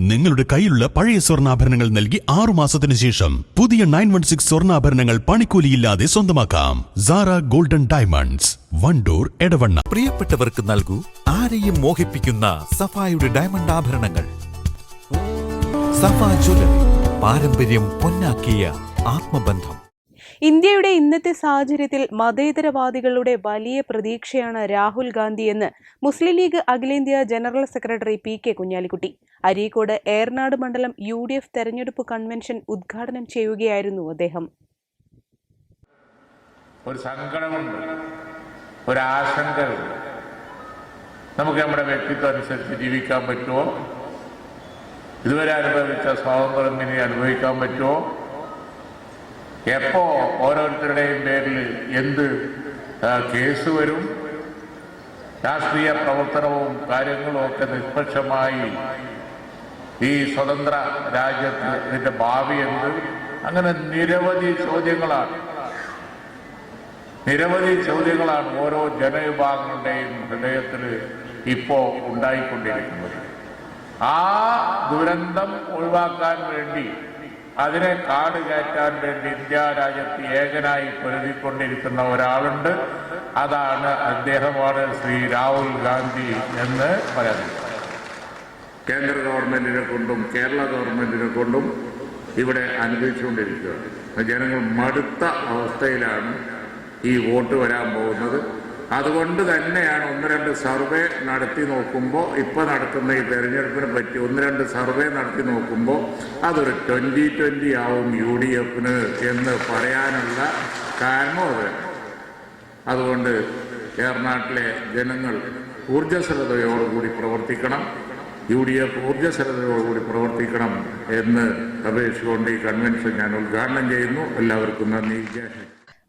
നിങ്ങളുടെ കയ്യിലുള്ള പഴയ സ്വർണാഭരണങ്ങൾ നൽകി ആറു മാസത്തിന് ശേഷം പുതിയ നയൻ വൺ സിക്സ് സ്വർണാഭരണങ്ങൾ പണിക്കൂലിയില്ലാതെ സ്വന്തമാക്കാം. Sara golden diamonds Wandoor Edavanna. പ്രിയപ്പെട്ടവർക്ക് നൽകൂ ആരെയും മോഹിപ്പിക്കുന്ന സഫായുടെ ഡയമണ്ട് ആഭരണങ്ങൾ. സഫ ജ്വല്ലറി പാരമ്പര്യം പൊന്നാക്കിയ ആത്മബന്ധം. ഇന്ത്യയുടെ ഇന്നത്തെ സാഹചര്യത്തിൽ മതേതരവാദികളുടെ വലിയ പ്രതീക്ഷയാണ് രാഹുൽ ഗാന്ധി എന്ന് മുസ്ലിം ലീഗ് അഖിലേന്ത്യാ general secretary P K Kunhalikutty. Areekode Ernad മണ്ഡലം യു ഡി എഫ് തെരഞ്ഞെടുപ്പ് കൺവെൻഷൻ ഉദ്ഘാടനം ചെയ്യുകയായിരുന്നു അദ്ദേഹം. ഒരു സങ്കടമുണ്ട് ഒരാശങ്കയുണ്ട് നമുക്ക് നമ്മുടെ വ്യക്തിത്വം അനുസരിച്ച് ജീവിക്കാൻ പറ്റുമോ? ഇതുവരെ അനുഭവിച്ച സ്വാതന്ത്ര്യം ഇനി അനുഭവിക്കാൻ പറ്റുമോ? എപ്പോ ഓരോരുത്തരുടെയും പേരിൽ എന്ത് കേസ് വരും? രാഷ്ട്രീയ പ്രവർത്തനവും കാര്യങ്ങളും ഒക്കെ നിഷ്പക്ഷമായി ഈ സ്വതന്ത്ര രാജ്യത്ത് ഇതിന്റെ ഭാവി എന്ത്? അങ്ങനെ നിരവധി ചോദ്യങ്ങളാണ്. നിരവധി ചോദ്യങ്ങളാണ് ഓരോ ജനവിഭാഗങ്ങളുടെയും ഹൃദയത്തിൽ ഇപ്പോ ഉണ്ടായിക്കൊണ്ടിരിക്കുന്നത്. ആ ദുരന്തം ഒഴിവാക്കാൻ വേണ്ടി അതിനെ കാട് കയറ്റാൻ വേണ്ടി ഇന്ത്യ രാജ്യത്ത് ഏകനായി പൊരുതിക്കൊണ്ടിരിക്കുന്ന ഒരാളുണ്ട്. അതാണ് അദ്ദേഹമാണ് ശ്രീ രാഹുൽ ഗാന്ധി എന്ന് പറയുന്നത്. കേന്ദ്ര ഗവൺമെന്റിനെ കൊണ്ടും കേരള ഗവൺമെന്റിനെ കൊണ്ടും ഇവിടെ അനുഭവിച്ചുകൊണ്ടിരിക്കുകയാണ് ജനങ്ങൾ മടുത്ത അവസ്ഥയിലാണ് ഈ വോട്ട് വരാൻ പോകുന്നത്. അതുകൊണ്ട് തന്നെയാണ് ഒന്ന് രണ്ട് സർവേ നടത്തി നോക്കുമ്പോൾ ഇപ്പോൾ നടത്തുന്ന ഈ തെരഞ്ഞെടുപ്പിനെ പറ്റി ഒന്ന് രണ്ട് സർവേ നടത്തി നോക്കുമ്പോൾ അതൊരു ട്വന്റി ട്വന്റി ആവും യു ഡി എഫിന് എന്ന് പറയാനുള്ള കാരണം അത് അതുകൊണ്ട് കേരളനാട്ടിലെ ജനങ്ങൾ ഊർജസ്വലതയോടുകൂടി പ്രവർത്തിക്കണം യു ഡി എഫ് ഊർജസ്വലതയോടുകൂടി പ്രവർത്തിക്കണം എന്ന് അപേക്ഷിച്ചുകൊണ്ട് ഈ കൺവെൻഷൻ ഞാൻ ഉദ്ഘാടനം ചെയ്യുന്നു. എല്ലാവർക്കും നന്ദി. ജയ.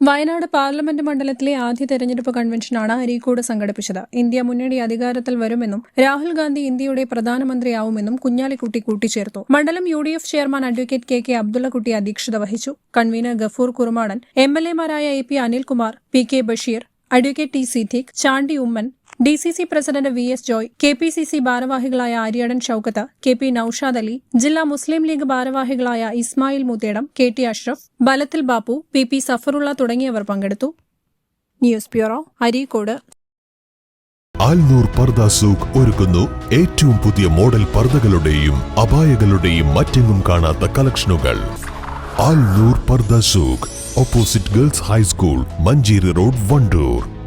വയനാട് പാർലമെന്റ് മണ്ഡലത്തിലെ ആദ്യ തെരഞ്ഞെടുപ്പ് കൺവെൻഷനാണ് അരീക്കോട് സംഘടിപ്പിച്ചത്. ഇന്ത്യ മുന്നണി അധികാരത്തിൽ വരുമെന്നും രാഹുൽ ഗാന്ധി ഇന്ത്യയുടെ പ്രധാനമന്ത്രിയാവുമെന്നും കുഞ്ഞാലിക്കുട്ടി കൂട്ടിച്ചേർത്തു. മണ്ഡലം U D F chairman advocate K K Abdullakutty അധ്യക്ഷത വഹിച്ചു. Convener Gafoor Kurumadan M L എമാരായ A P Anilkumar P K Basheer advocate T Siddique Chandy Oommen D C C president V S Joy K P C C ഭാരവാഹികളായ Aryadan Shoukath K P Noushad Ali ജില്ലാ മുസ്ലിം ലീഗ് ഭാരവാഹികളായ Ismail Muthedam K T Ashraf ബലത്തിൽ Bapu P P Zafarulla തുടങ്ങിയവർ പങ്കെടുത്തു. News bureau Areekode. Alnoor Pardha souk ഒരുക്കുന്നു. ഏറ്റവും പുതിയ model പർദകളുടെയും അപായകളുടെയും മറ്റെങ്ങും കാണാത്ത കളക്ഷനുകൾ. Alnoor Parda Souq opposite girls high school Manjeri road Wandoor.